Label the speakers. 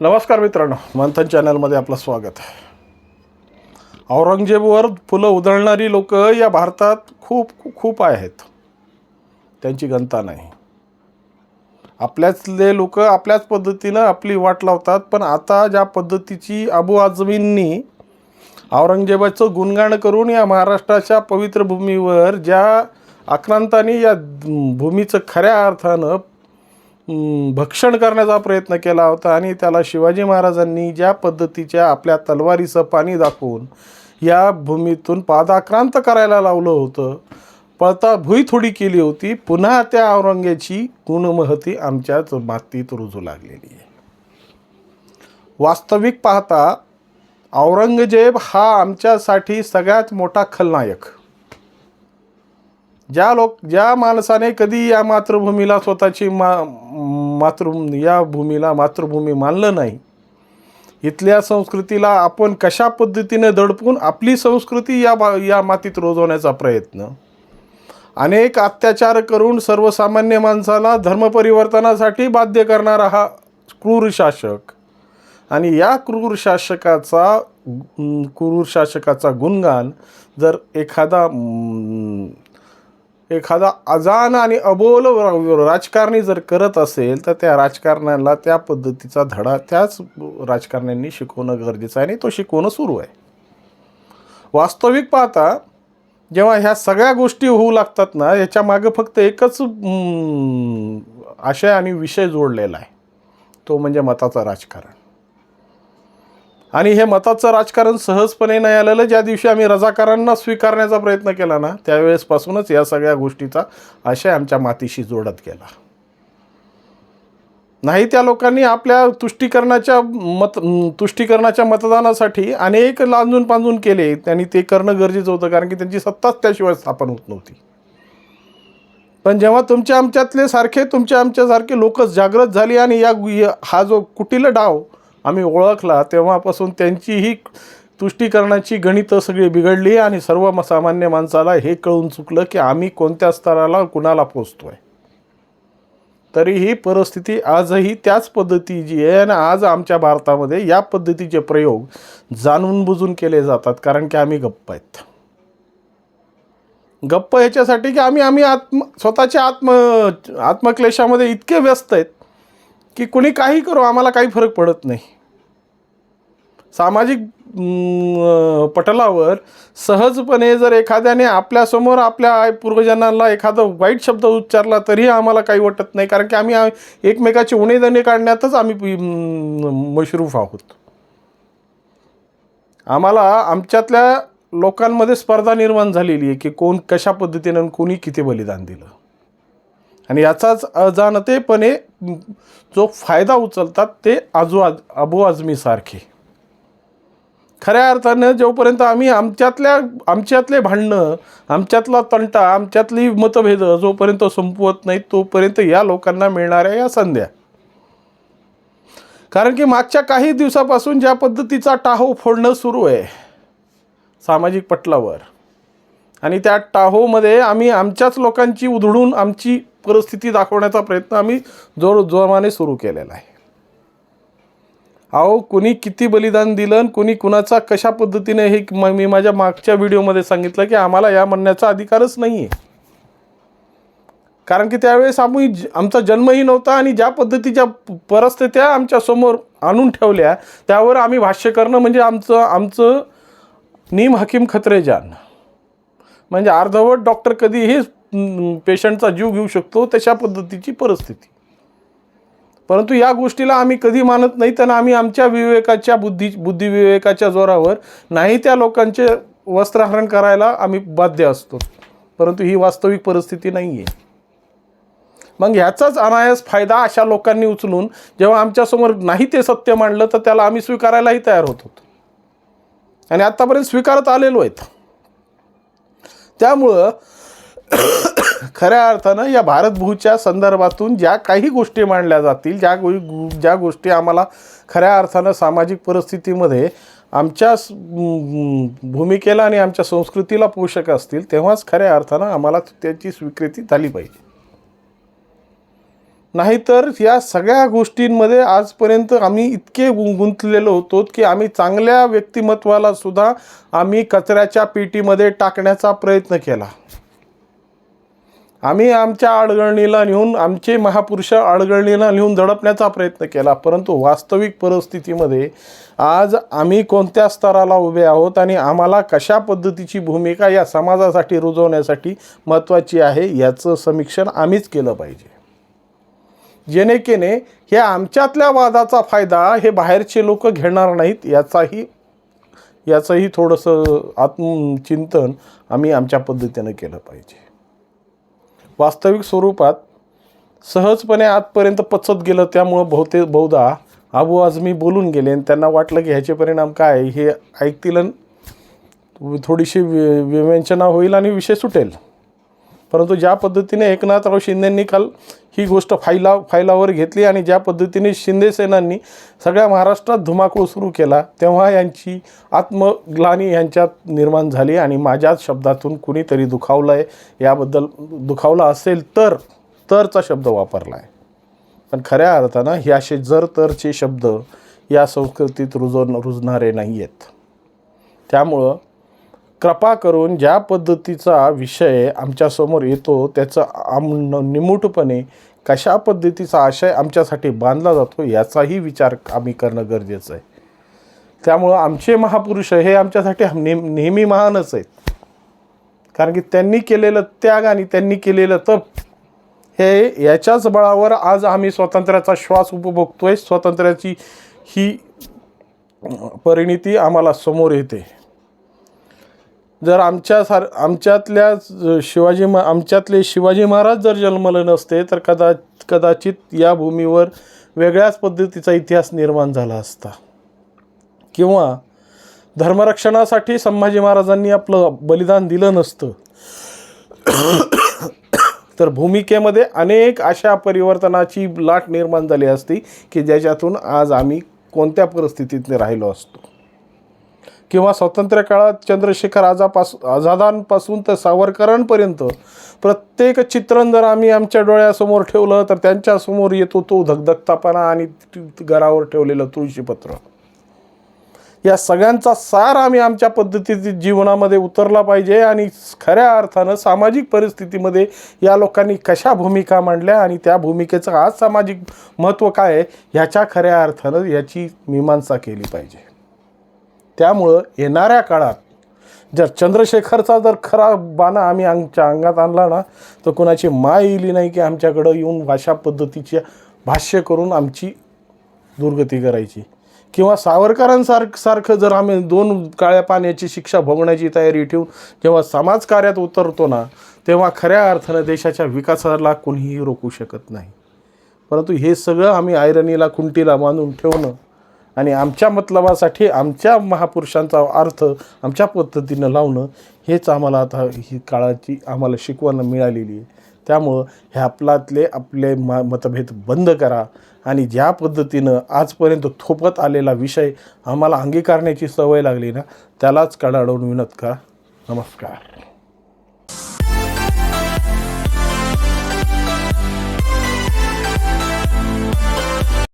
Speaker 1: नमस्कार मित्रांनो मंथन चॅनलमध्ये आपलं स्वागत आहे. औरंगजेबवर फुलं उधळणारी लोक या भारतात खूप खूप आहेत. त्यांची गणता नाही. आपल्याचले लोक आपल्याच पद्धतीनं आपली वाट लावतात पण आता ज्या पद्धतीची अबू आजमींनी औरंगजेबाचं गुणगाण करून या महाराष्ट्राच्या पवित्र भूमीवर ज्या आक्रांतांनी या भूमीचं खऱ्या अर्थानं भक्षण करण्याचा प्रयत्न केला होता आणि त्याला शिवाजी महाराजांनी ज्या पद्धतीच्या आपल्या तलवारीचं पाणी दाखवून या भूमीतून पादाक्रांत करायला लावलं होतं पळता भुई थोडी केली होती पुन्हा त्या औरंगेची गुणमहती आमच्याच मातीत रुजू लागलेली आहे. वास्तविक पाहता औरंगजेब हा आमच्यासाठी सगळ्यात मोठा खलनायक. ज्या लोक ज्या माणसाने कधी या मातृभूमीला स्वतःची मा मातृ या भूमीला मातृभूमी मानलं नाही इथल्या संस्कृतीला आपण कशा पद्धतीने दडपून आपली संस्कृती या बा या मातीत रोजवण्याचा प्रयत्न. अनेक अत्याचार करून सर्वसामान्य माणसाला धर्मपरिवर्तनासाठी बाध्य करणारा हा क्रूर शासक. आणि या क्रूर शासकाचा क्रूर शासकाचा गुणगान जर एखादा एखादा अजान आणि अबोल राजकारणी जर करत असेल तर त्या राजकारण्याला त्या पद्धतीचा धडा त्याच राजकारण्यांनी शिकवणं गरजेचं आहे आणि तो शिकवणं सुरू आहे. वास्तविक पाहता जेव्हा ह्या सगळ्या गोष्टी होऊ लागतात ना याच्या मागं फक्त एकच आशय आणि विषय जोडलेला आहे. तो म्हणजे मताचं राजकारण. आणि हे मताचं राजकारण सहजपणे नाही आलेलं ज्या दिवशी आम्ही रजाकारांना स्वीकारण्याचा प्रयत्न केला ना त्यावेळेसपासूनच या सगळ्या गोष्टीचा आशय आमच्या मातीशी जोडत गेला. नाही त्या लोकांनी आपल्या तुष्टीकरणाच्या मत तुष्टीकरणाच्या मतदानासाठी अनेक लांजून पांजून केले त्यांनी ते करणं गरजेचं होतं कारण की त्यांची सत्ताच त्याशिवाय स्थापन होत नव्हती. पण जेव्हा तुमच्या आमच्यातले सारखे तुमच्या आमच्यासारखे लोक जागृत झाली आणि या या- हा जो कुटील डाव आम्ही ओळखला तेव्हापासून त्यांचीही तुष्टीकरणाची गणितं सगळी बिघडली आणि सर्व सामान्य माणसाला हे कळून चुकलं की आम्ही कोणत्या स्तराला कुणाला पोचतोय. तरीही परिस्थिती आजही त्याच पद्धतीची आहे आणि आज आमच्या भारतामध्ये या पद्धतीचे प्रयोग जाणून बुजून केले जातात कारण की आम्ही गप्प आहेत. गप्प ह्याच्यासाठी की आम्ही आम्ही आत्म स्वतःच्या आत्म आत्मक्लेशामध्ये इतके व्यस्त आहेत की कुणी काही करू आम्हाला काही फरक पडत नाही. सामाजिक पटलावर सहजपणे जर एखाद्याने आपल्यासमोर आपल्या आई पूर्वजांना एखादा वाईट शब्द उच्चारला तरीही आम्हाला काही वाटत नाही. कारण की आम्ही एकमेकाचे उणेदणे काढण्यातच आम्ही मशरूफ आहोत. आम्हाला आमच्यातल्या लोकांमध्ये स्पर्धा निर्माण झालेली आहे की कोण कशा पद्धतीनं कोणी किती बलिदान दिलं. आणि याचाच अजाणतेपणे जो फायदा उचलतात ते आजू आज अबू आजमीसारखे खऱ्या अर्थानं जोपर्यंत आम्ही आमच्यातल्या आमच्यातले भांडणं आमच्यातला तंटा आमच्यातली मतभेद जोपर्यंत संपवत नाही तोपर्यंत या लोकांना मिळणाऱ्या या संध्या. कारण की मागच्या काही दिवसापासून ज्या पद्धतीचा टाहो फोडणं सुरू आहे सामाजिक पटलावर आणि त्या टाहोमध्ये आम्ही आमच्याच लोकांची उधळून आमची परिस्थिती दाखवण्याचा प्रयत्न आम्ही जोर जोमाने सुरू केलेला आहे. अहो कुणी किती बलिदान दिलं आणि कुणी कुणाचा कशा पद्धतीने हे मी माझ्या मागच्या व्हिडिओमध्ये सांगितलं की आम्हाला या म्हणण्याचा अधिकारच नाही आहे कारण की त्यावेळेस आम्ही ज- आमचा जन्मही नव्हता आणि ज्या पद्धतीच्या परिस्थित्या आमच्यासमोर आणून ठेवल्या त्यावर आम्ही भाष्य करणं म्हणजे आमचं आमचं नीम हकीम खत्रेजान. म्हणजे अर्धवट डॉक्टर कधीही पेशंटचा जीव घेऊ शकतो तशा पद्धतीची परिस्थिती. परंतु या गोष्टीला आम्ही कधी मानत नाही तर आम्ही आमच्या विवेकाच्या बुद्धी बुद्धिविवेकाच्या जोरावर नाही त्या लोकांचे वस्त्रहरण करायला आम्ही बाध्य असतो. परंतु ही वास्तविक परिस्थिती नाही आहे मग ह्याचाच अनायास फायदा अशा लोकांनी उचलून जेव्हा आमच्यासमोर नाही ते सत्य मांडलं तर त्याला आम्ही स्वीकारायलाही तयार होत होतो. आणि आत्तापर्यंत स्वीकारत आलेलो आहेत. त्यामुळं खऱ्या अर्थानं या भारतभूच्या संदर्भातून ज्या काही गोष्टी मांडल्या जातील ज्या गो ज्या गोष्टी आम्हाला खऱ्या अर्थानं सामाजिक परिस्थितीमध्ये आमच्या भूमिकेला आणि आमच्या संस्कृतीला पोषक असतील तेव्हाच खऱ्या अर्थानं आम्हाला त्याची स्वीकृती झाली पाहिजे. नाहीतर या सगळ्या गोष्टींमध्ये आजपर्यंत आम्ही इतके गुंतलेलो होतो की आम्ही चांगल्या व्यक्तिमत्वाला सुद्धा आम्ही कचऱ्याच्या पेटीमध्ये टाकण्याचा प्रयत्न केला. आम्ही आमच्या अडगळणीला नेऊन आमचे महापुरुष अडगळणीला नेऊन दडपण्याचा प्रयत्न केला. परंतु वास्तविक परिस्थितीमध्ये आज आम्ही कोणत्या स्तराला उभे आहोत आणि आम्हाला कशा पद्धतीची भूमिका या समाजासाठी रुजवण्यासाठी महत्त्वाची आहे याचं समीक्षण आम्हीच केलं पाहिजे. जेणेकेने हे आमच्यातल्या वादाचा फायदा हे बाहेरचे लोक घेणार नाहीत याचाही याचंही थोडंसं आत्मचिंतन आम्ही आमच्या पद्धतीनं केलं पाहिजे. वास्तविक स्वरूपात सहजपणे आजपर्यंत पचत गेलं त्यामुळं बहुतेक बहुधा आबू आजमी बोलून गेले आणि त्यांना वाटलं की ह्याचे परिणाम काय हे ऐकतील आणि थोडीशी वि विवेचना होईल आणि विषय सुटेल. परंतु ज्या पद्धतीने एकनाथराव शिंदेंनी काल ही गोष्ट फायला फायलावर घेतली आणि ज्या पद्धतीने शिंदेसेनांनी सगळ्या महाराष्ट्रात धुमाकूळ सुरू केला तेव्हा यांची आत्मग्लानी यांच्यात निर्माण झाली आणि माझ्याच शब्दातून कुणीतरी दुखावलं आहे याबद्दल दुखावला असेल तर तरचा शब्द वापरला आहे पण खऱ्या अर्थानं हे असे जर तरचे शब्द या संस्कृतीत रुजव रुजणारे नाही आहेत त्यामुळं कृपा करून ज्या पद्धतीचा विषय आमच्यासमोर येतो त्याचं आम निमूटपणे कशा पद्धतीचा आशय आमच्यासाठी बांधला जातो याचाही विचार आम्ही करणं गरजेचं आहे. त्यामुळं आमचे महापुरुष हे आमच्यासाठी नेह नेहमी महानच आहेत. कारण की त्यांनी केलेलं त्याग आणि त्यांनी केलेलं तप हे याच्याच बळावर आज आम्ही स्वातंत्र्याचा श्वास उपभोगतो आहे स्वातंत्र्याची ही परिणिती आम्हाला समोर येते. जर आमच्या सार आमच्यातल्या शिवाजी मा आमच्यातले शिवाजी महाराज जर जन्मले नसते तर कदा कदाचित या भूमीवर वेगळ्याच पद्धतीचा इतिहास निर्माण झाला असता. किंवा धर्मरक्षणासाठी संभाजी महाराजांनी आपलं बलिदान दिलं नसतं. तर भूमिकेमध्ये अनेक अशा परिवर्तनाची लाट निर्माण झाली असती की ज्याच्यातून आज आम्ही कोणत्या परिस्थितीत राहिलो असतो. किंवा स्वातंत्र्य काळात चंद्रशेखर आजापास आझादांपासून तर सावरकरांपर्यंत प्रत्येक चित्रण जर आम्ही आमच्या डोळ्यासमोर ठेवलं तर त्यांच्यासमोर येतो तो धगधगतापणा आणि घरावर ठेवलेलं तुळशीपत्र या सगळ्यांचा सार आम्ही आमच्या पद्धतीत जीवनामध्ये उतरला पाहिजे आणि खऱ्या अर्थानं सामाजिक परिस्थितीमध्ये या लोकांनी कशा भूमिका मांडल्या आणि त्या भूमिकेचं आज सामाजिक महत्त्व काय आहे ह्याच्या खऱ्या अर्थानं याची मीमांसा केली पाहिजे. त्यामुळं येणाऱ्या काळात जर चंद्रशेखरचा जर खरा बाणा आम्ही आमच्या अंगात आणला ना तर कोणाची माय येईल नाही की आमच्याकडं येऊन भाषा पद्धतीची भाष्य करून आमची दुर्गती करायची. किंवा सावरकरांसारख सारखं जर आम्ही दोन काळ्या पाण्याची शिक्षा भोगण्याची तयारी ठेवून जेव्हा समाजकार्यात उतरतो ना तेव्हा खऱ्या अर्थानं देशाच्या विकासाला कोणीही रोखू शकत नाही. परंतु हे सगळं आम्ही आयरनीला खुंटीला बांधून ठेवणं आणि आमच्या मतलबासाठी आमच्या महापुरुषांचा अर्थ आमच्या पद्धतीनं लावणं हेच आम्हाला आता ही काळाची आम्हाला शिकवण मिळालेली आहे. त्यामुळं हे आपल्यातले आपले म मतभेद बंद करा आणि ज्या पद्धतीनं आजपर्यंत थोपत आलेला विषय आम्हाला अंगीकारण्याची सवय लागली ना त्यालाच कडाडून विनत करा. नमस्कार.